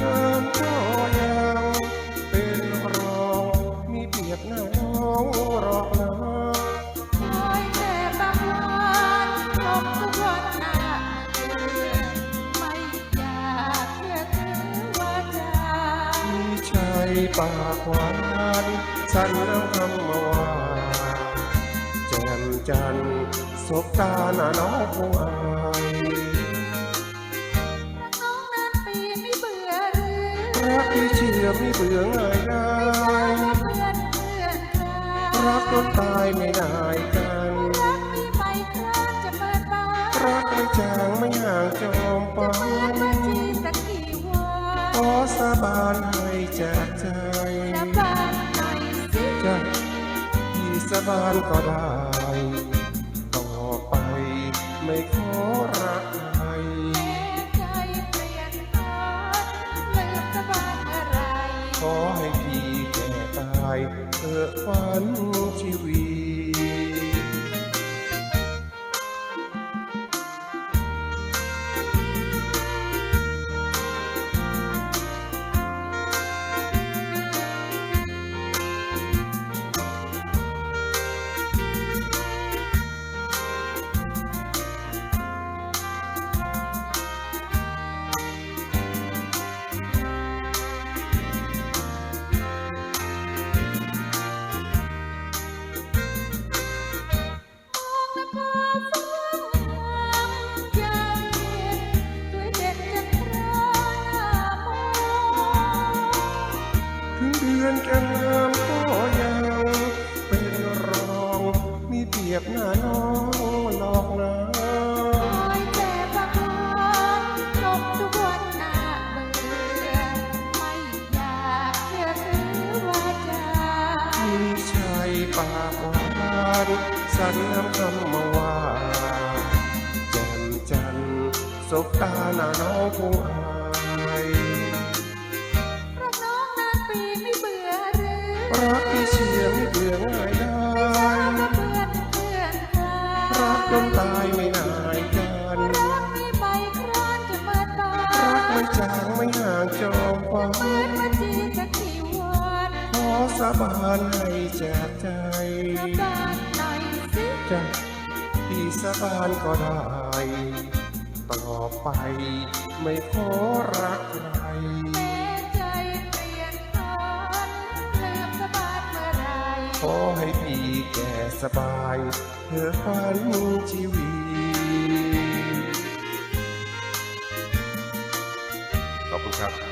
งามก็ยาวเป็นรอมีเปียกหน้านองรอกนะคแต่บางวันลมทุกวันหน้ไม่อยากเลือว่าจะมีชายปากหวานสันน้ำคำว่าแจ่มจันทร์สบตาหน้าน้องผู้อาย ที่เชื่อไม่เบื่อง่ายได้เพื่อนรักจนตายไม่ได้กันรักมีไปคลาดจะเปิดบารักไม่จางไม่ห่างจอมปันที่สักกี่วันขอสาบานให้จากใจจะที่สาบานก็ได้ต่อไปไม่ายเธอฝันชีวีต เดือนจะงามก็ยังเป็นรองมีเปียบหน้าน้องหลอกนะคอยแต่ประคองจบทุกวันหน้าเบื่อไม่อยากเชื่อถือว่าจะมีชัยปากหวานสั่นน้ำคำมาว่าแจ่มจันทร์สบตาหน้าน้องผู้อา รักที่เชื่อไม่เบื่อง่ายได้และเพื่อนเพื่อนคลารักจนตายไม่นายกันรักไม่ไปครานจะเปิดบารักไม่จางไม่ห่างจอมฝัเหมือนนวันที่สักกี่วันขอสาบานให้จากใจสาบานหน่อยสิจะที่สาบานก็ได้ต่อไปไม่ขอรักใคร สบายเธอฝันชีวิตขอบคุณครับ